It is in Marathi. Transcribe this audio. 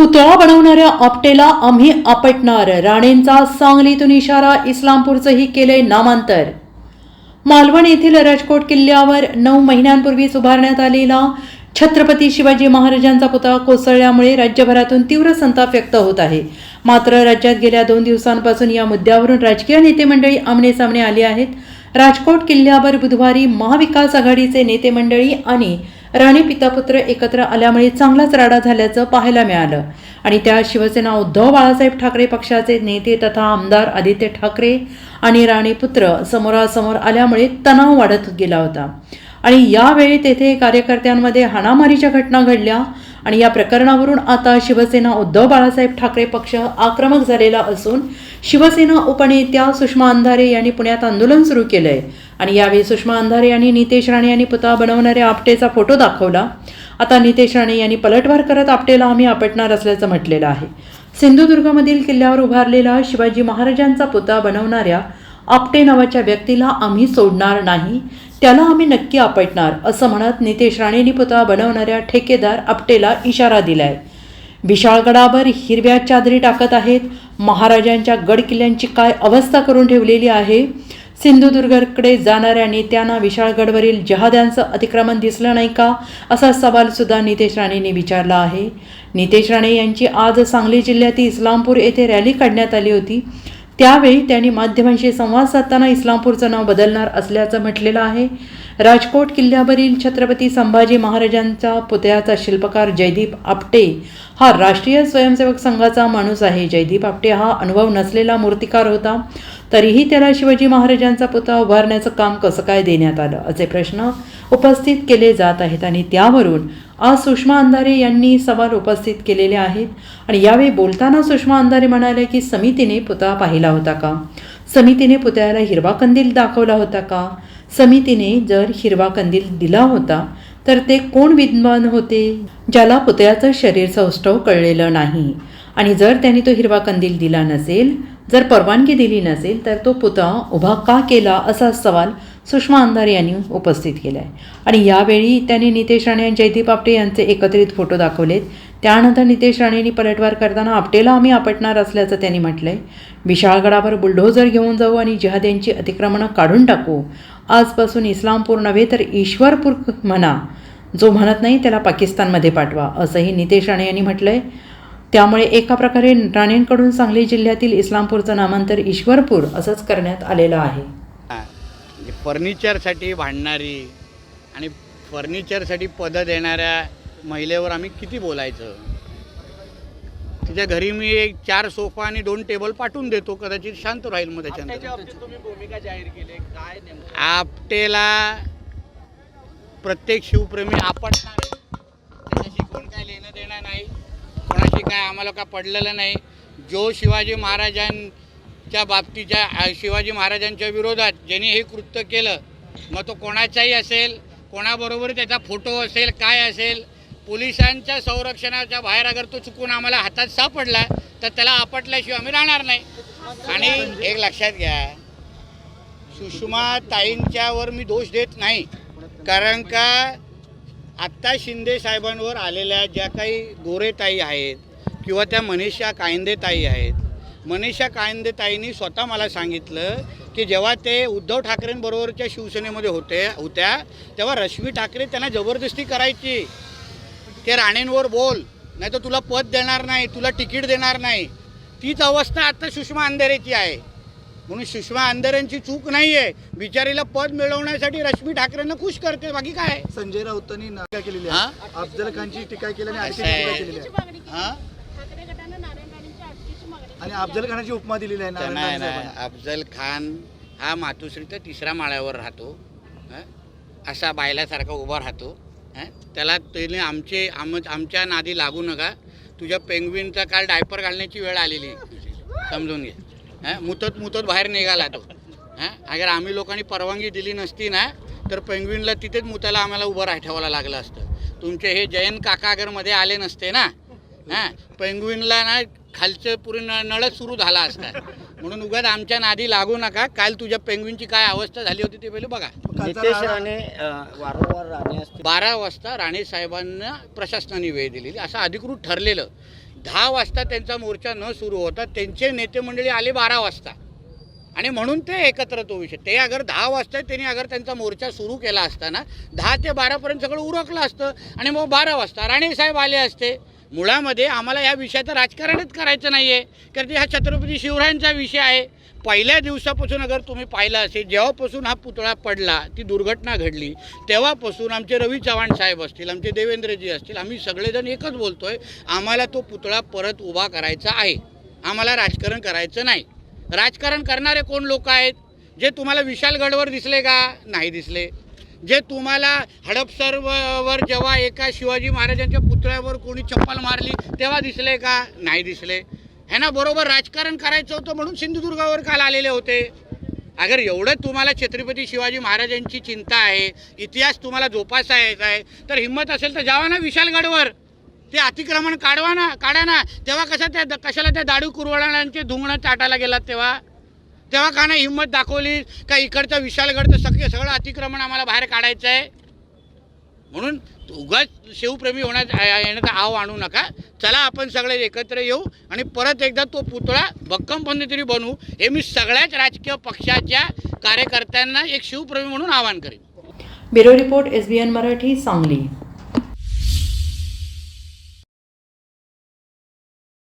पुतळा बनवणाऱ्या आपटेला आम्ही आपटणार. राणेंचा सांगलीतून इशारा इस्लामपूरचंही केले नामांतर. मालवण येथील राजकोट किल्ल्यावर नऊ महिन्यांपूर्वीच उभारण्यात आलेला छत्रपती शिवाजी महाराजांचा पुतळा कोसळल्यामुळे राज्यभरातून तीव्र संताप व्यक्त होत आहे. मात्र राज्यात गेल्या दोन दिवसांपासून या मुद्द्यावरून राजकीय नेते मंडळी आमनेसामने आली आहेत. राजकोट किल्ल्यावर बुधवारी महाविकास आघाडीचे नेते मंडळी आणि राणे पितापुत्र एकत्र आल्यामुळे चांगलाच राडा झाल्याचं पाहायला मिळालं. आणि त्या शिवसेना उद्धव बाळासाहेब ठाकरे पक्षाचे नेते तथा आमदार आदित्य ठाकरे आणि राणे पुत्र समोरासमोर आल्यामुळे तणाव वाढत गेला होता. आणि यावेळी तेथे कार्यकर्त्यांमध्ये हाणामारीच्या घटना घडल्या आणि या प्रकरणावरून आता शिवसेना उद्धव बाळासाहेब ठाकरे पक्ष आक्रमक झालेला असून शिवसेना उपनेत्या सुषमा अंधारे यांनी पुण्यात आंदोलन सुरू केलंय. आणि यावेळी सुषमा अंधारे यांनी नितेश राणे यांनी पुतळा बनवणाऱ्या आपटेचा फोटो दाखवला. आता नितेश राणे यांनी पलटवार करत आपटेला आम्ही आपटणार असल्याचं म्हटलेलं आहे. सिंधुदुर्गमधील किल्ल्यावर उभारलेला शिवाजी महाराजांचा पुतळा बनवणाऱ्या आपटे नावाच्या व्यक्तीला आम्ही सोडणार नाही. त्याला आम्ही नक्की आपटणार असं म्हणत नितेश राणेंनी पुतळा बनवणाऱ्या ठेकेदार आपटेला इशारा दिलाय. विशाळगडावर हिरव्या चादरी टाकत आहेत. महाराजांच्या गड किल्ल्यांची काय अवस्था करून ठेवलेली आहे? सिंधुदुर्गकडे जाणाऱ्या नेत्यांना विशाळगडवरील जहाद्यांचं अतिक्रमण दिसलं नाही का? असा सवालसुद्धा नितेश राणेंनी विचारला आहे. नितेश राणे यांची आज सांगली जिल्ह्यातील इस्लामपूर येथे रॅली काढण्यात आली होती. त्यावेळी त्यांनी माध्यमांशी संवाद साधताना इस्लामपूरचं नाव बदलणार असल्याचं म्हटलेलं आहे. राजकोट किल्ल्यावरील छत्रपती संभाजी महाराजांचा पुतळ्याचा शिल्पकार जयदीप आपटे हा राष्ट्रीय स्वयंसेवक संघाचा माणूस आहे. जयदीप आपटे हा अनुभव नसलेला मूर्तिकार होता. तरीही त्याला शिवाजी महाराजांचा पुतळा उभारण्याचं काम कसं काय देण्यात आलं? असे प्रश्न उपस्थित केले जात आहेत आणि त्यावरून आज सुषमा अंधारे यांनी सवाल उपस्थित केलेले आहेत. आणि यावेळी बोलताना सुषमा अंधारे म्हणाले की समितीने पुतळा पाहिला होता का? समितीने पुतळ्याला हिरवा कंदील दाखवला होता का? समितीने जर हिरवा कंदील दिला होता तर ते कोण विद्वान होते? ज्याला पुतळ्याचं शरीर सौष्ठव कळलेलं नाही. आणि जर त्यांनी तो हिरवा कंदील दिला नसेल जर परवानगी दिली नसेल तर तो पुतळा उभा का केला असा सवाल सुषमा अंधारे यांनी उपस्थित केलं आहे आणि यावेळी त्यांनी नितेश राणे आणि जयदीप आपटे यांचे एकत्रित फोटो दाखवलेत. त्यानंतर नितेश राणेंनी पलटवार करताना आपटेला आम्ही आपटणार असल्याचं त्यांनी म्हटलं आहे विशाळगडावर बुलडोझर घेऊन जाऊ आणि जिहाद यांची अतिक्रमणं काढून टाकू. आजपासून इस्लामपूर नव्हे तर ईश्वरपूर म्हणा. जो म्हणत नाही त्याला पाकिस्तानमध्ये पाठवा असंही नितेश राणे यांनी म्हटलं आहे त्यामुळे एका प्रकारे राणेंकडून सांगली जिल्ह्यातील इस्लामपूरचं नामांतर ईश्वरपूर असंच करण्यात आलेलं आहे. फर्निचरसाठी भांडणारी आणि फर्निचरसाठी पदं देणाऱ्या महिलेवर आम्ही किती बोलायचं? तिच्या घरी मी एक चार सोफा आणि दोन टेबल पाठवून देतो कदाचित शांत राहील मग त्याच्यानंतर. तुम्ही भूमिका जाहीर केली काय नेमकं? आपटेला प्रत्येक शिवप्रेमी आहे. त्याच्याशी कोण काय लेणं देणं नाही कोणाशी काय आम्हाला काय पडलेलं नाही. जो शिवाजी त्या बाबतीच्या शिवाजी महाराजांच्या विरोधात ज्यांनी हे कृत्य केलं मग तो कोणाचाही असेल कोणाबरोबर त्याचा फोटो असेल काय असेल पोलिसांच्या संरक्षणाच्या बाहेर अगर तो चुकून आम्हाला हातात सापडला तर त्याला आपटल्याशिवाय आम्ही राहणार नाही. आणि एक लक्षात घ्या सुषमा ताईंच्यावर मी दोष देत नाही कारण का आत्ता शिंदे साहेबांवर आलेल्या ज्या काही गोरेताई आहेत किंवा त्या मनीषा कायंदेताई आहेत मनीषा कायंदे ताईंनी स्वतः मला सांगितलं की जेव्हा ते उद्धव ठाकरेंबरोबरच्या शिवसेनेमध्ये होते होत्या तेव्हा रश्मी ठाकरे त्यांना जबरदस्ती करायची. ते राणेंवर बोल नाही तर तुला पद देणार नाही तुला तिकीट देणार नाही. तीच अवस्था आता सुषमा अंधारेची आहे. म्हणून सुषमा अंधारेंची चूक नाही आहे बिचारीला पद मिळवण्यासाठी रश्मी ठाकरेंना खुश करते. बाकी काय? संजय राऊतांनी टीका केलेली हा? आहे अफजल खानची टीका केली आणि असं आणखी आहे. टीका केलेली आहे हां ठाकरे गटानं नारायण राणेंच्या अटकेची मागणी आणि अफजल खानाची उपमा दिलेली आहे नारायण नाही नाही साहेबांनी. अफजल खान हा मातोश्रीच्या तिसऱ्या माळ्यावर राहतो हं? असा बायलासारखा उभा राहतो हं? त्याला त्याने आमचे आम आमच्या नादी लागू नका तुझ्या पेंग्विनचा काल डायपर घालण्याची वेळ आलेली आहे. समजून घे हं? मुतत मुतत बाहेर निघाला तो हां अगर आम्ही लोकांनी परवानगी दिली नसती ना तर पेंग्विनला तिथेच मुताला आम्हाला उभं राह ठेवायला लागलं असतं तुमचे हे जयंत काका अगरमध्ये आले नसते ना हां पेंग्विनला ना खालचं पुरे न नळच सुरू झाला असता. म्हणून उगाच आमच्या नादी लागू नका. काल तुझ्या पेंग्विनची काय अवस्था झाली होती ते पहिले बघा. नितेश राणे वारंवार राणे बारा वाजता राणे साहेबांना प्रशासनाने वेळ दिलेली. असं अधिकृत ठरलेलं. दहा वाजता त्यांचा मोर्चा न सुरू होता त्यांचे नेते मंडळी आले बारा वाजता. आणि म्हणून ते एकत्र तो विषय. ते अगर दहा वाजता त्यांनी अगर त्यांचा मोर्चा सुरू केला असताना दहा ते बारापर्यंत सगळं उरकलं असतं. आणि मग बारा वाजता राणेसाहेब आले असते. मुळामध्ये आम्हाला या विषयाचं राजकारणच करायचं नाही आहे कारण ते हा छत्रपती शिवरायांचा विषय आहे. पहिल्या दिवसापासून अगर तुम्ही पाहिलं असेल जेव्हापासून हा पुतळा पडला ती दुर्घटना घडली तेव्हापासून आमचे रवी चव्हाण साहेब असतील आमचे देवेंद्रजी असतील आम्ही सगळेजण एकच बोलतो आहे आम्हाला तो पुतळा परत उभा करायचा आहे. आम्हाला राजकारण करायचं नाही. राजकारण करणारे कोण लोक आहेत? जे तुम्हाला विशाल गडवर दिसले का? नाही दिसले. जे तुम्हाला हडपसर वर जेव्हा एका शिवाजी महाराजांच्या पुतळ्यावर कोणी चप्पल मारली तेव्हा दिसले का? नाही दिसले. ह्यांना बरोबर राजकारण करायचं होतं म्हणून सिंधुदुर्गावर काल आलेले होते. अगर एवढं तुम्हाला छत्रपती शिवाजी महाराजांची चिंता आहे इतिहास तुम्हाला जोपासायचा आहे तर हिंमत असेल तर जावा ना विशालगडवर. ते अतिक्रमण काढवा ना काढा ना. तेव्हा कसं त्या कशाला त्या दाडू कुरवळांचे धुंगणं चाटायला गेलात तेव्हा? तेव्हा का नाही हिंमत दाखवली का इकडचं विशालगडचं सगळं सगळं अतिक्रमण आम्हाला बाहेर काढायचं आहे? म्हणून उगाच शिवप्रेमी होण्यात येण्याचा आव आणू नका. चला आपण सगळे एकत्र येऊ आणि परत एकदा तो पुतळा भक्कम पद्धतीने बनवू. हे मी सगळ्याच राजकीय पक्षाच्या कार्यकर्त्यांना एक शिवप्रेमी म्हणून आवाहन करेन. Bureau report S B N Marathi Sangli.